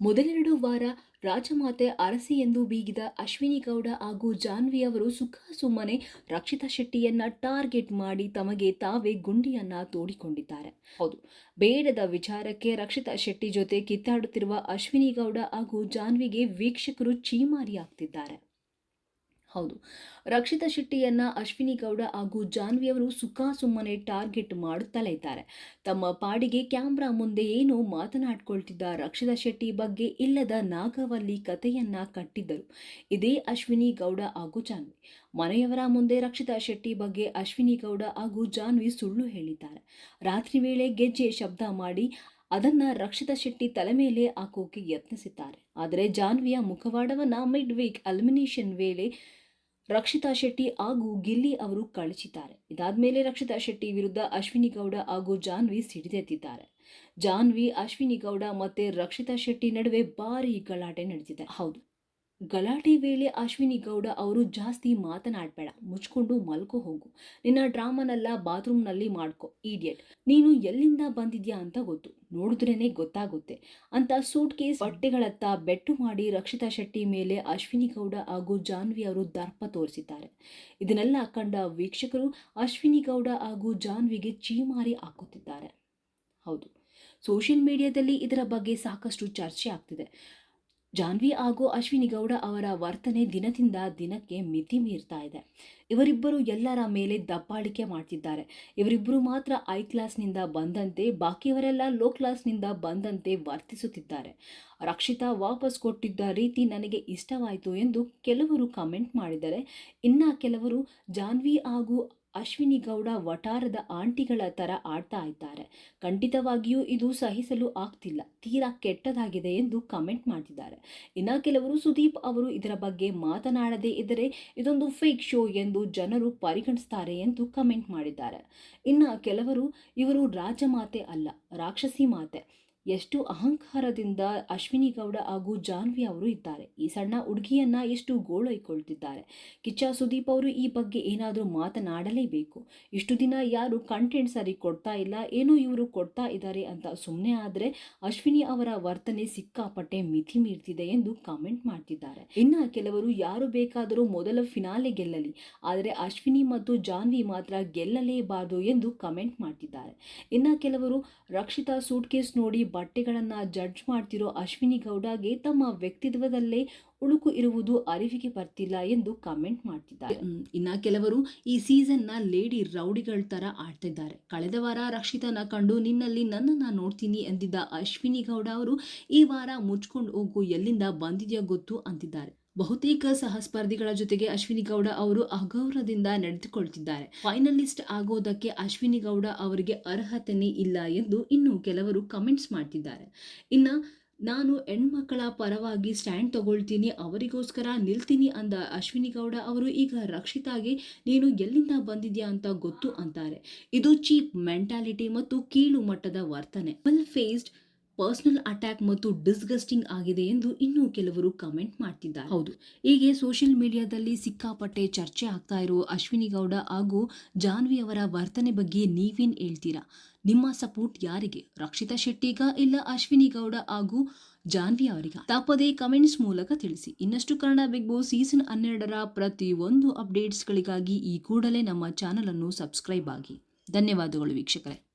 ಮೊದಲೆರಡು ವಾರ ರಾಜಮಾತೆ ಅರಸಿ ಎಂದು ಬೀಗಿದ ಅಶ್ವಿನಿ ಗೌಡ ಹಾಗೂ ಜಾನ್ವಿ ಅವರು ಸುಖ ಸುಮ್ಮನೆ ರಕ್ಷಿತಾ ಶೆಟ್ಟಿಯನ್ನ ಟಾರ್ಗೆಟ್ ಮಾಡಿ ತಮಗೆ ತಾವೇ ಗುಂಡಿಯನ್ನ ತೋಡಿಕೊಂಡಿದ್ದಾರೆ. ಹೌದು, ಬೇಡದ ವಿಚಾರಕ್ಕೆ ರಕ್ಷಿತಾ ಶೆಟ್ಟಿ ಜೊತೆ ಕಿತ್ತಾಡುತ್ತಿರುವ ಅಶ್ವಿನಿ ಗೌಡ ಹಾಗೂ ಜಾನ್ವಿಗೆ ವೀಕ್ಷಕರು ಚೀಮಾರಿ ಆಗ್ತಿದ್ದಾರೆ. ಹೌದು. ರಕ್ಷಿತಾ ಶೆಟ್ಟಿಯನ್ನ ಅಶ್ವಿನಿ ಗೌಡ ಹಾಗೂ ಜಾನ್ವಿ ಅವರು ಸುಖ ಸುಮ್ಮನೆ ಟಾರ್ಗೆಟ್ ಮಾಡುತ್ತಲೇ ಇದ್ದಾರೆ ತಮ್ಮ ಪಾಡಿಗೆ ಕ್ಯಾಮ್ರಾ ಮುಂದೆ ಏನು ಮಾತನಾಡ್ಕೊಳ್ತಿದ್ದ ರಕ್ಷಿತಾ ಶೆಟ್ಟಿ ಬಗ್ಗೆ ಇಲ್ಲದ ನಾಗವಲ್ಲಿ ಕಥೆಯನ್ನ ಕಟ್ಟಿದ್ದರು. ಇದೇ ಅಶ್ವಿನಿ ಗೌಡ ಹಾಗೂ ಜಾನ್ವಿ. ಮನೆಯವರ ಮುಂದೆ ರಕ್ಷಿತಾ ಶೆಟ್ಟಿ ಬಗ್ಗೆ ಅಶ್ವಿನಿ ಗೌಡ ಹಾಗೂ ಜಾನ್ವಿ ಸುಳ್ಳು ಹೇಳಿದ್ದಾರೆ. ರಾತ್ರಿ ವೇಳೆ ಗೆಜ್ಜೆ ಶಬ್ದ ಮಾಡಿ ಅದನ್ನ ರಕ್ಷಿತಾ ಶೆಟ್ಟಿ ತಲೆ ಮೇಲೆ ಹಾಕೋಕೆ ಯತ್ನಿಸಿದ್ದಾರೆ. ಆದರೆ ಜಾನ್ವಿಯ ಮುಖವಾಡವನ್ನ ಮಿಡ್ ವೀಕ್ ಅಲ್ಮಿನೇಷನ್ ವೇಳೆ ರಕ್ಷಿತಾ ಶೆಟ್ಟಿ ಹಾಗೂ ಗಿಲ್ಲಿ ಅವರು ಕಳಚಿದ್ದಾರೆ. ಇದಾದ ಮೇಲೆ ರಕ್ಷಿತಾ ಶೆಟ್ಟಿ ವಿರುದ್ಧ ಅಶ್ವಿನಿ ಗೌಡ ಹಾಗೂ ಜಾನ್ವಿ ಸಿಡಿದೆದ್ದಿದ್ದಾರೆ ಜಾನ್ವಿ, ಅಶ್ವಿನಿ ಗೌಡ ಮತ್ತೆ ರಕ್ಷಿತಾ ಶೆಟ್ಟಿ ನಡುವೆ ಭಾರಿ ಗಲಾಟೆ ನಡೆದಿದೆ ಹೌದು. ಗಲಾಟೆ ವೇಳೆ ಅಶ್ವಿನಿ ಗೌಡ ಅವರು ಜಾಸ್ತಿ ಮಾತನಾಡಬೇಡ, ಮುಚ್ಕೊಂಡು ಮಲ್ಕೋ ಹೋಗು. ನಿನ್ನ ಡ್ರಾಮನೆಲ್ಲ ಬಾತ್ರೂಮ್ನಲ್ಲಿ ಮಾಡ್ಕೊ ಈಡಿಯಟ್ ನೀನು ಎಲ್ಲಿಂದ ಬಂದಿದ್ಯಾ ಅಂತ ಗೊತ್ತು. ನೋಡಿದ್ರೇನೆ ಗೊತ್ತಾಗುತ್ತೆ ಅಂತ ಸೂಟ್ ಕೇಸ್ ಬಟ್ಟೆಗಳತ್ತ ಬೆಟ್ಟು ಮಾಡಿ ರಕ್ಷಿತಾ ಶೆಟ್ಟಿ ಮೇಲೆ ಅಶ್ವಿನಿ ಗೌಡ ಹಾಗೂ ಜಾನ್ವಿ ಅವರು ದರ್ಪ ತೋರಿಸಿದ್ದಾರೆ. ಇದನ್ನೆಲ್ಲ ಕಂಡ ವೀಕ್ಷಕರು ಅಶ್ವಿನಿ ಗೌಡ ಹಾಗೂ ಜಾನ್ವಿಗೆ ಚೀಮಾರಿ ಹಾಕುತ್ತಿದ್ದಾರೆ. ಹೌದು, ಸೋಷಿಯಲ್ ಮೀಡಿಯಾದಲ್ಲಿ ಇದರ ಬಗ್ಗೆ ಸಾಕಷ್ಟು ಚರ್ಚೆ ಆಗ್ತಿದೆ. ಜಾನ್ವಿ ಹಾಗೂ ಅಶ್ವಿನಿ ಗೌಡ ಅವರ ವರ್ತನೆ ದಿನದಿಂದ ದಿನಕ್ಕೆ ಮಿತಿ ಮೀರ್ತಾ ಇದೆ. ಇವರಿಬ್ಬರು ಎಲ್ಲರ ಮೇಲೆ ದಬ್ಬಾಳಿಕೆ ಮಾಡ್ತಿದ್ದಾರೆ. ಇವರಿಬ್ಬರು ಮಾತ್ರ ಐ ಕ್ಲಾಸ್ನಿಂದ ಬಂದಂತೆ, ಬಾಕಿಯವರೆಲ್ಲ ಲೋ ಕ್ಲಾಸ್ನಿಂದ ಬಂದಂತೆ ವರ್ತಿಸುತ್ತಿದ್ದಾರೆ. ರಕ್ಷಿತಾ ವಾಪಸ್ ಕೊಟ್ಟಿದ್ದ ರೀತಿ ನನಗೆ ಇಷ್ಟವಾಯಿತು ಎಂದು ಕೆಲವರು ಕಮೆಂಟ್ ಮಾಡಿದರೆ, ಇನ್ನ ಕೆಲವರು ಜಾನ್ವಿ ಹಾಗೂ ಅಶ್ವಿನಿ ಗೌಡ ವಟಾರದ ಆಂಟಿಗಳ ಥರ ಆಡ್ತಾ ಇದ್ದಾರೆ. ಖಂಡಿತವಾಗಿಯೂ ಇದು ಸಹಿಸಲು ಆಗ್ತಿಲ್ಲ. ತೀರಾ ಕೆಟ್ಟದಾಗಿದೆ ಎಂದು ಕಮೆಂಟ್ ಮಾಡಿದ್ದಾರೆ. ಇನ್ನು ಕೆಲವರು ಸುದೀಪ್ ಅವರು ಇದರ ಬಗ್ಗೆ ಮಾತನಾಡದೇ ಇದ್ದರೆ ಇದೊಂದು ಫೇಕ್ ಶೋ ಎಂದು ಜನರು ಪರಿಗಣಿಸ್ತಾರೆ ಎಂದು ಕಮೆಂಟ್ ಮಾಡಿದ್ದಾರೆ. ಇನ್ನು ಕೆಲವರು ಇವರು ರಾಜಮಾತೆ ಅಲ್ಲ, ರಾಕ್ಷಸಿ ಮಾತೆ. ಎಷ್ಟು ಅಹಂಕಾರದಿಂದ ಅಶ್ವಿನಿ ಗೌಡ ಹಾಗೂ ಜಾನ್ವಿ ಅವರು ಇದ್ದಾರೆ. ಈ ಸಣ್ಣ ಹುಡುಗಿಯನ್ನ ಎಷ್ಟು ಗೋಳೈಕೊಳ್ತಿದ್ದಾರೆ ಕಿಚ್ಚ ಸುದೀಪ್ ಅವರು ಈ ಬಗ್ಗೆ ಏನಾದರೂ ಮಾತನಾಡಲೇಬೇಕು. ಇಷ್ಟು ದಿನ ಯಾರು ಕಂಟೆಂಟ್ ಸರಿ ಕೊಡ್ತಾ ಇಲ್ಲ, ಏನೋ ಇವರು ಕೊಡ್ತಾ ಇದ್ದಾರೆ ಅಂತ ಸುಮ್ಮನೆ ಆದರೆ ಅಶ್ವಿನಿ ಅವರ ವರ್ತನೆ ಸಿಕ್ಕಾಪಟ್ಟೆ ಮಿತಿ ಮೀರ್ತಿದೆ ಎಂದು ಕಾಮೆಂಟ್ ಮಾಡ್ತಿದ್ದಾರೆ. ಇನ್ನು ಕೆಲವರು ಯಾರು ಬೇಕಾದರೂ ಮೊದಲ ಫಿನಾಲೆ ಗೆಲ್ಲಲಿ, ಆದರೆ ಅಶ್ವಿನಿ ಮತ್ತು ಜಾನ್ವಿ ಮಾತ್ರ ಗೆಲ್ಲಲೇಬಾರದು ಎಂದು ಕಮೆಂಟ್ ಮಾಡ್ತಿದ್ದಾರೆ. ಇನ್ನು ಕೆಲವರು ರಕ್ಷಿತಾ ಸೂಟ್ಕೇಸ್ ನೋಡಿ ಬಟ್ಟೆಗಳನ್ನು ಜಡ್ಜ್ ಮಾಡ್ತಿರೋ ಅಶ್ವಿನಿ ಗೌಡಗೆ ತಮ್ಮ ವ್ಯಕ್ತಿತ್ವದಲ್ಲೇ ಉಳುಕು ಇರುವುದು ಅರಿವಿಗೆ ಬರ್ತಿಲ್ಲ ಎಂದು ಕಮೆಂಟ್ ಮಾಡ್ತಿದ್ದಾರೆ. ಇನ್ನ ಕೆಲವರು ಈ ಸೀಸನ್ನ ಲೇಡಿ ರೌಡಿಗಳ ತರ ಆಡ್ತಿದ್ದಾರೆ. ಕಳೆದ ವಾರ ರಕ್ಷಿತನ ಕಂಡು ನಿನ್ನಲ್ಲಿ ನನ್ನನ್ನ ನೋಡ್ತೀನಿ ಅಂದಿದ್ದ ಅಶ್ವಿನಿ ಗೌಡ ಅವರು ಈ ವಾರ ಮುಚ್ಕೊಂಡು ಹೋಗು ಎಲ್ಲಿಂದ ಬಂದಿದೆಯೋ ಗೊತ್ತು ಅಂತಿದ್ದಾರೆ. ಬಹುತೇಕ ಸಹ ಸ್ಪರ್ಧಿಗಳ ಜೊತೆಗೆ ಅಶ್ವಿನಿ ಗೌಡ ಅವರು ಅಗೌರವದಿಂದ ನಡೆದುಕೊಳ್ತಿದ್ದಾರೆ. ಫೈನಲಿಸ್ಟ್ ಆಗೋದಕ್ಕೆ ಅಶ್ವಿನಿ ಗೌಡ ಅವರಿಗೆ ಅರ್ಹತೆನೇ ಇಲ್ಲ ಎಂದು ಇನ್ನು ಕೆಲವರು ಕಮೆಂಟ್ಸ್ ಮಾಡ್ತಿದ್ದಾರೆ. ಇನ್ನು ನಾನು ಹೆಣ್ಮಕ್ಕಳ ಪರವಾಗಿ ಸ್ಟ್ಯಾಂಡ್ ತಗೊಳ್ತೀನಿ, ಅವರಿಗೋಸ್ಕರ ನಿಲ್ತೀನಿ ಅಂದ ಅಶ್ವಿನಿ ಗೌಡ ಅವರು ಈಗ ರಕ್ಷಿತಾಗೆ, ನೀನು ಎಲ್ಲಿಂದ ಬಂದಿದ್ಯಾ ಅಂತ ಗೊತ್ತು ಅಂತಾರೆ. ಇದು ಚೀಪ್ ಮೆಂಟಾಲಿಟಿ ಮತ್ತು ಕೀಳು ಮಟ್ಟದ ವರ್ತನೆ. ವೆಲ್ ಫೇಸ್ಡ್ ಪರ್ಸನಲ್ ಅಟ್ಯಾಕ್ ಮತ್ತು ಡಿಸ್ಗಸ್ಟಿಂಗ್ ಆಗಿದೆ ಎಂದು ಇನ್ನೂ ಕೆಲವರು ಕಮೆಂಟ್ ಮಾಡ್ತಿದ್ದಾರೆ. ಹೌದು. ಹೀಗೆ ಸೋಷಿಯಲ್ ಮೀಡಿಯಾದಲ್ಲಿ ಸಿಕ್ಕಾಪಟ್ಟೆ ಚರ್ಚೆ ಆಗ್ತಾ ಇರೋ ಅಶ್ವಿನಿ ಗೌಡ ಹಾಗೂ ಜಾನ್ವಿ ಅವರ ವರ್ತನೆ ಬಗ್ಗೆ ನೀವೇನ್ ಹೇಳ್ತೀರಾ? ನಿಮ್ಮ ಸಪೋರ್ಟ್ ಯಾರಿಗೆ? ರಕ್ಷಿತಾ ಶೆಟ್ಟಿಗ ಇಲ್ಲ ಅಶ್ವಿನಿ ಗೌಡ ಹಾಗೂ ಜಾನ್ವಿ ಅವರಿಗೆ? ತಪ್ಪದೇ ಕಮೆಂಟ್ಸ್ ಮೂಲಕ ತಿಳಿಸಿ. ಇನ್ನಷ್ಟು ಕನ್ನಡ ಬಿಗ್ ಬಾಸ್ ಸೀಸನ್ ಹನ್ನೆರಡರ ಪ್ರತಿಯೊಂದು ಅಪ್ಡೇಟ್ಸ್ಗಳಿಗಾಗಿ ಈ ಕೂಡಲೇ ನಮ್ಮ ಚಾನಲ್ ಅನ್ನು ಸಬ್ಸ್ಕ್ರೈಬ್ ಆಗಿ. ಧನ್ಯವಾದಗಳು ವೀಕ್ಷಕರೇ.